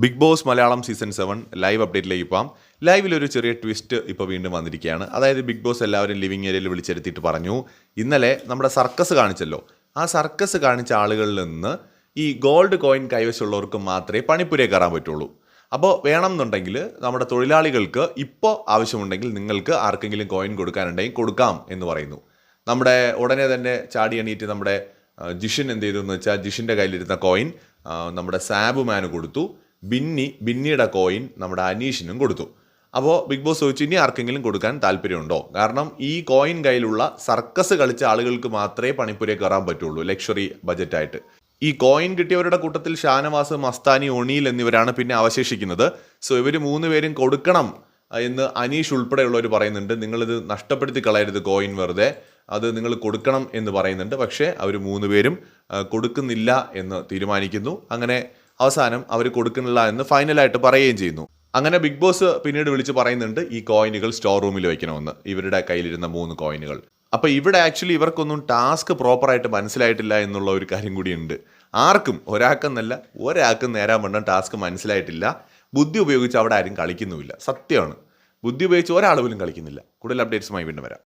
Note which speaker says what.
Speaker 1: Big boss Malayalam season seven live അപ്ഡേറ്റിലേക്ക് പോകാം ലൈവിലൊരു ചെറിയ twist ഇപ്പോൾ വീണ്ടും വന്നിരിക്കുകയാണ്. അതായത് ബിഗ് ബോസ് എല്ലാവരും ലിവിങ് ഏരിയയിൽ വിളിച്ചെടുത്തിട്ട് പറഞ്ഞു ഇന്നലെ നമ്മുടെ സർക്കസ് കാണിച്ചല്ലോ. ആ സർക്കസ് കാണിച്ച ആളുകളിൽ നിന്ന് ഈ ഗോൾഡ് കോയിൻ കൈവശമുള്ളവർക്ക് മാത്രമേ പണിപ്പുരയെ കയറാൻ പറ്റുള്ളൂ. അപ്പോൾ വേണമെന്നുണ്ടെങ്കിൽ നമ്മുടെ തൊഴിലാളികൾക്ക് ഇപ്പോൾ ആവശ്യമുണ്ടെങ്കിൽ നിങ്ങൾക്ക് ആർക്കെങ്കിലും കോയിൻ കൊടുക്കാനുണ്ടെങ്കിൽ കൊടുക്കാം എന്ന് പറയുന്നു. നമ്മുടെ ഉടനെ തന്നെ ചാടി എണീറ്റ് നമ്മുടെ ജിഷൻ എന്ത് ചെയ്തു എന്ന് വെച്ചാൽ ജിഷിന്റെ കയ്യിലിരുന്ന കോയിൻ നമ്മുടെ സാബുമാന് കൊടുത്തു. ബിന്നി ബിന്നിയുടെ കോയിൻ നമ്മുടെ അനീഷിനും കൊടുത്തു. അപ്പോൾ ബിഗ് ബോസ് ചോദിച്ചു ഇനി ആർക്കെങ്കിലും കൊടുക്കാൻ താല്പര്യമുണ്ടോ? കാരണം ഈ കോയിൻ കയ്യിലുള്ള സർക്കസ് കളിച്ച ആളുകൾക്ക് മാത്രമേ പണിപ്പുരയെ കയറാൻ പറ്റുള്ളൂ ലക്ഷറി ബജറ്റായിട്ട് ഈ കോയിൻ കിട്ടിയവരുടെ കൂട്ടത്തിൽ ഷാനവാസ് മസ്താനി ഒണീൽ എന്നിവരാണ് പിന്നെ അവശേഷിക്കുന്നത്. സോ ഇവർ മൂന്ന് പേരും കൊടുക്കണം എന്ന് അനീഷ് ഉൾപ്പെടെയുള്ളവർ പറയുന്നുണ്ട്. നിങ്ങളിത് നഷ്ടപ്പെടുത്തി കളയരുത് കോയിൻ വെറുതെ. അത് നിങ്ങൾ കൊടുക്കണം എന്ന് പറയുന്നുണ്ട്. പക്ഷേ അവർ മൂന്ന് പേരും കൊടുക്കുന്നില്ല എന്ന് തീരുമാനിക്കുന്നു. അങ്ങനെ അവസാനം അവർ കൊടുക്കുന്നില്ല എന്ന് ഫൈനലായിട്ട് പറയുകയും ചെയ്യുന്നു. അങ്ങനെ ബിഗ് ബോസ് പിന്നീട് വിളിച്ച് പറയുന്നുണ്ട് ഈ കോയിനുകൾ സ്റ്റോർ റൂമിൽ വെക്കണമെന്ന്. ഇവരുടെ കയ്യിലിരുന്ന മൂന്ന് കോയിനുകൾ അപ്പോൾ ഇവിടെ ആക്ച്വലി ഇവർക്കൊന്നും ടാസ്ക് പ്രോപ്പറായിട്ട് മനസ്സിലായിട്ടില്ല എന്നുള്ള ഒരു കാര്യം കൂടിയുണ്ട്. ആർക്കും ഒരാൾക്കെന്നല്ല ഒരാൾക്കും നേരാൻ വേണ്ട ടാസ്ക് മനസ്സിലായിട്ടില്ല. ബുദ്ധി ഉപയോഗിച്ച് അവിടെ ആരും കളിക്കുന്നുമില്ല. സത്യമാണ്. ബുദ്ധി ഉപയോഗിച്ച് ഒരാൾ പോലും കളിക്കുന്നില്ല. കൂടുതൽ അപ്ഡേറ്റ്സുമായി വീണ്ടും വരാം.